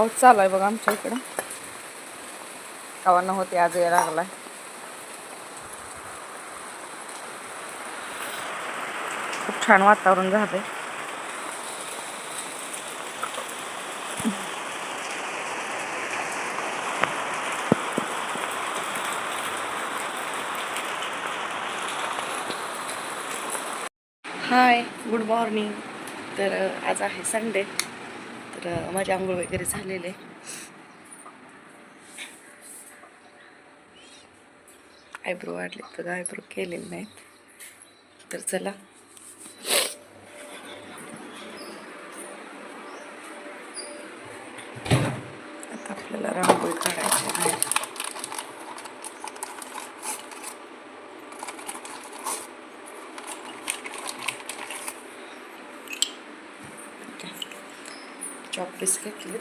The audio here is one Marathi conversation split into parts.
पाऊस चालू आहे बघा आमच्या इकडं. गावांना नव्हते आज यायला लागलाय. खूप छान वातावरण झालंय. Hi good morning. तर आज आहे संडे. तर माझी आंघोळ वगैरे झालेले आयब्रो वाढले तर आयब्रो केलेले नाहीत. तर चला. आता आपल्याला रांगोळी काढायची पीस घेतले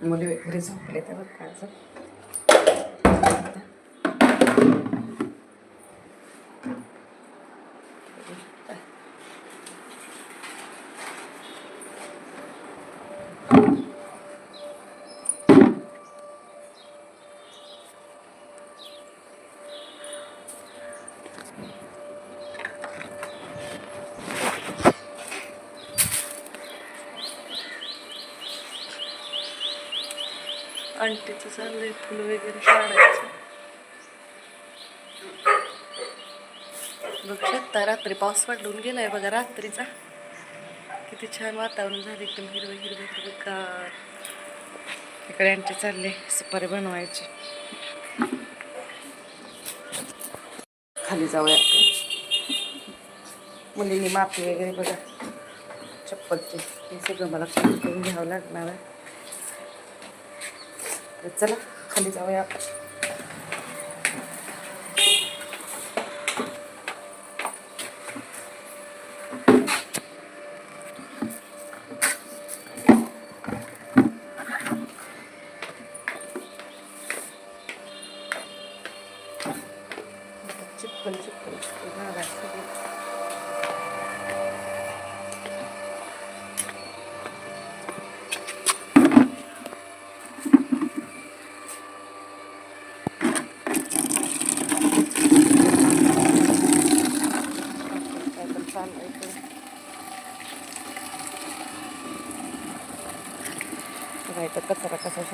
मुली वगैरे झोपले त्यावर काय आंटीचं चाललंय फुलं वगैरे काढायचं. बघू शकता रात्री पाऊस पडून गेलाय बघा रात्रीचा. किती छान वातावरण झालं एकदम हिरवं हिरवं हिरवं गार. इकडे आंटी चालले सुपारी बनवायची. खाली जाऊया मुलींनी माती वगैरे बघा. चप्पलची हे सगळं मला करून घ्यावं लागणार आहे. तर चला खाली जाऊया आपण.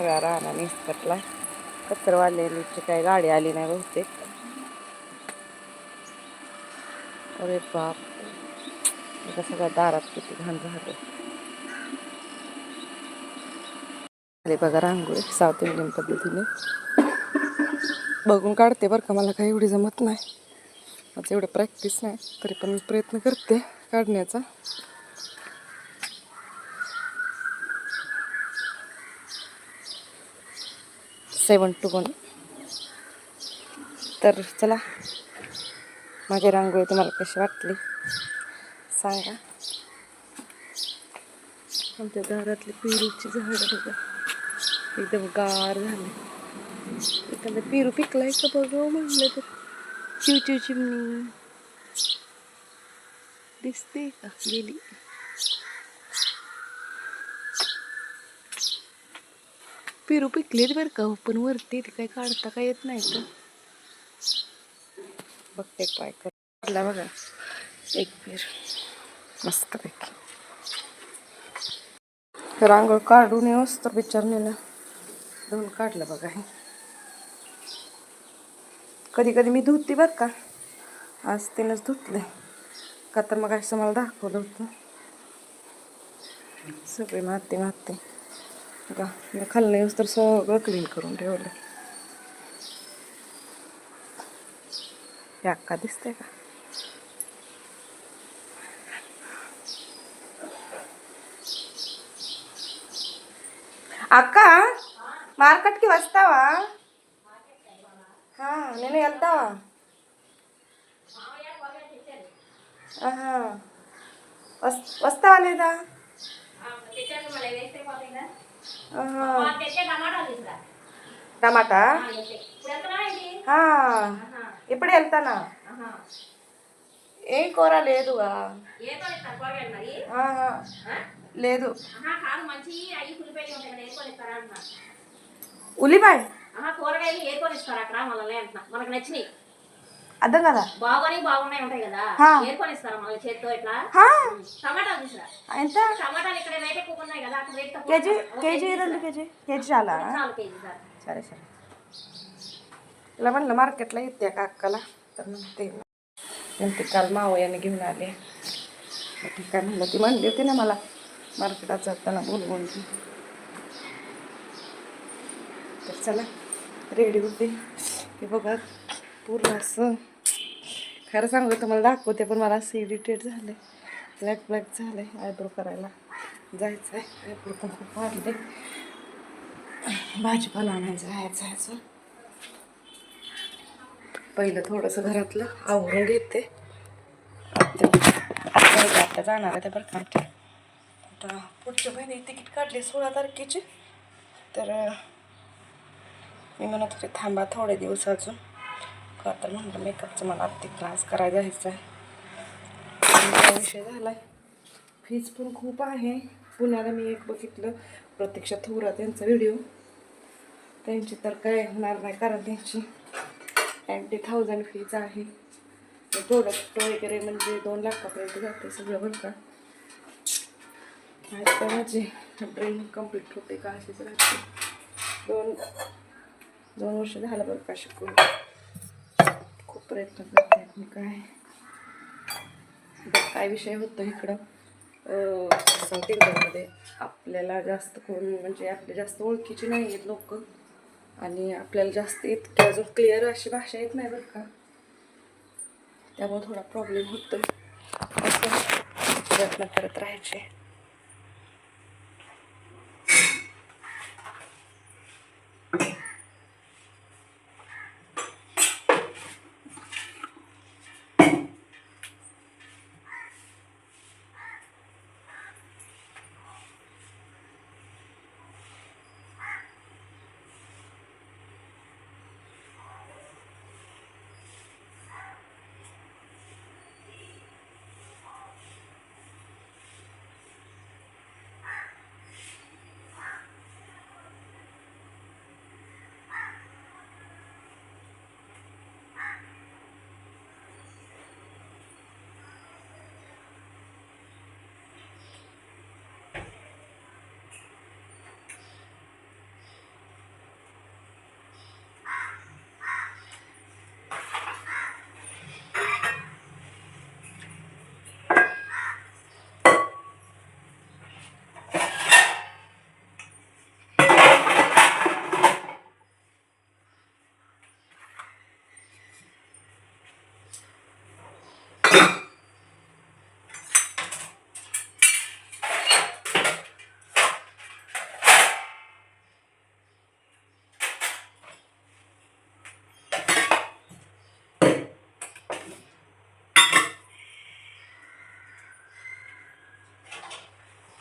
सगळा राहणार निसकटला कचरवाल्याची काही गाडी आली नाही बहुतेक. अरे बाप. आता सगळ्या दारात किती घाण झालं. बघा रांगोळी. साऊथ इंडियन पद्धतीने. बघून काढते बरं का मला काही एवढी जमत नाही. माझं एवढं प्रॅक्टिस नाही तरी पण मी प्रयत्न करते काढण्याचा. Seven two one. तर चला माझी रांगोळी तुम्हाला कशी वाटली? सांगा. आमच्या दारातली पेरूची झाडं बघा. एकदम गार झाले. एखादा पेरू पिकलाय का बघू म्हणलं तर. चिव चिव चिमणी. दिसते का गेली? पेरू पिकलेत बरं का? पण वरती ते काही काढता काय येत नाही तर बघते काय कर बघा. एक पेर मस्त पैकी रांगोळ काढून येऊस तर विचारलेलं धुवून काढलं बघा हे. कधी कधी मी धुते बरं का. आज तिनंच धुतले. का तर मग असं मला दाखवलं होतं. सगळे माती माती. बघा मी खाल्लं येऊस तर सगळं क्लीन करून ठेवलं हे अक्का दिसते का అక్క మార్కెట్కి వస్తావా ఆ, నేను వెళ్తావా हा वस वस्ता आले दा టమాటా? ఇప్పుడే వెళ్తానా? ఏం కూర లేదుగా లేదు. ఉల్లిపాయ? కూరగాయలు ఏ ఏరుకొని ఇస్తారు అక్కడ? మనల్ని మనకు నచ్చినాయి అర్థం కదా బాగున్నాయి బాగున్నాయి ఉంటాయి కదా హా. ఏరుకొని ఇస్తారా మన చేతితో ఇట్లా హా, టమాటాలు తీసురా ఎంత టమాటాలు ఇక్కడ రేట్ ఎక్కువ ఉన్నాయి కదా అక్కడ రేట్ తక్కువ కేజీ ఒక కేజీ రెండు కేజీ కేజీ చాలా చాలు కేజీ సార్ సరే సరే ఇలా म्हणलं मार्केटला येते का अक्काला तर म्हणते म्हणते काल मावयाने घेऊन आले मग ठीक आहे म्हणलं ती म्हणली होती ना मला मार्केटात जाताना बोलवून ती तर चला रेडी होते की बघा पूर्ण असं. खरं सांगू तुम्हाला दाखवते पण मला असं इरिटेट झालं ब्लॅक ब्लॅक झालं आहे आयब्रो करायला. जायचं आहे आयब्रो पण खूप वाढले भाजीपाला आणायचं आहे जायचं पहिलं थोडंसं घरातलं आवरून घेते. आता जाणार आहे त्या बरं का. आता पुढच्या महिन्यात तिकीट काढले सोळा तारखेचे. तर मी म्हणत होते थांबा थोडे दिवस अजून. का तर म्हणलं मेकअपचं मला आत्ती क्लास करायला जायचं आहे विषय झाला आहे फीज पण खूप आहे. पुण्याला मी एक बघितलं. प्रत्यक्षात थोरा त्यांचा व्हिडिओ त्यांची तर काय होणार नाही कारण त्यांची ट्वेंटी थाउजंड फीज आहे. प्रोडक्ट वगैरे म्हणजे दोन लाखापर्यंत जाते सगळं बरं का. आज तर माझे ड्रेन कंप्लीट होते का अशीच राहते. दोन दोन वर्ष झालं बरं का शिकून. प्रयत्न करते मी काय. काय विषय होतो इकडं. साऊथ आपल्याला जास्त कोण म्हणजे आपले जास्त ओळखीचे नाही आहेत लोक. आणि आपल्याला जास्त इतकी अजून क्लिअर अशी भाषा येत नाही बरं का. त्यामुळे थोडा प्रॉब्लेम होतो असं प्रयत्न करत राहायचे.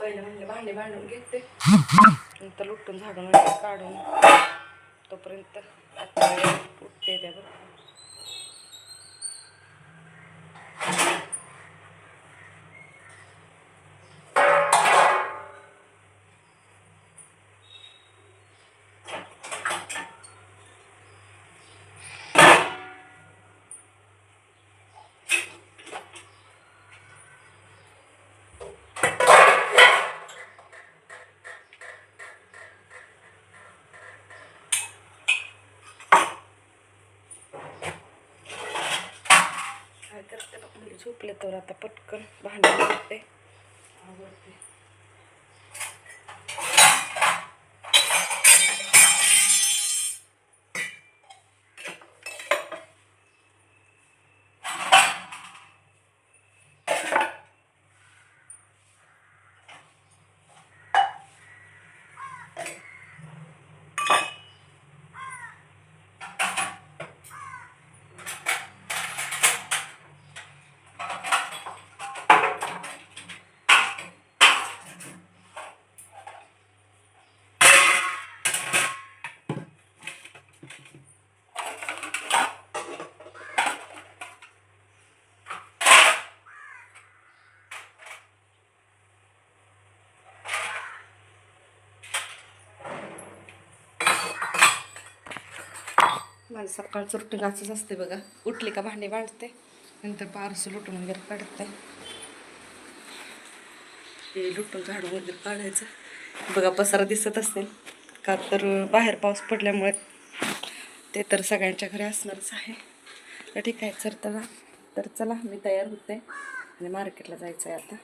पहिलं म्हणजे भांडे भांडून घेते नंतर लुटून झाडून काढून तोपर्यंत आता उठते त्या बरं काय करते बघ मुली झोपले तर आता पटकन भांडे आवडते माझं सकाळचं रुटीन असंच असते बघा. उठली का भांडी वाढते नंतर पारसं लुटून वगैरे काढते. हे लुटून झाडून वगैरे काढायचं. बघा पसारा दिसत असेल का तर बाहेर पाऊस पडल्यामुळे ते तर सगळ्यांच्या घरी असणारच आहे. तर ठीक आहे सर तर तर चला मी तयार होते आणि मार्केटला जायचं आहे आता.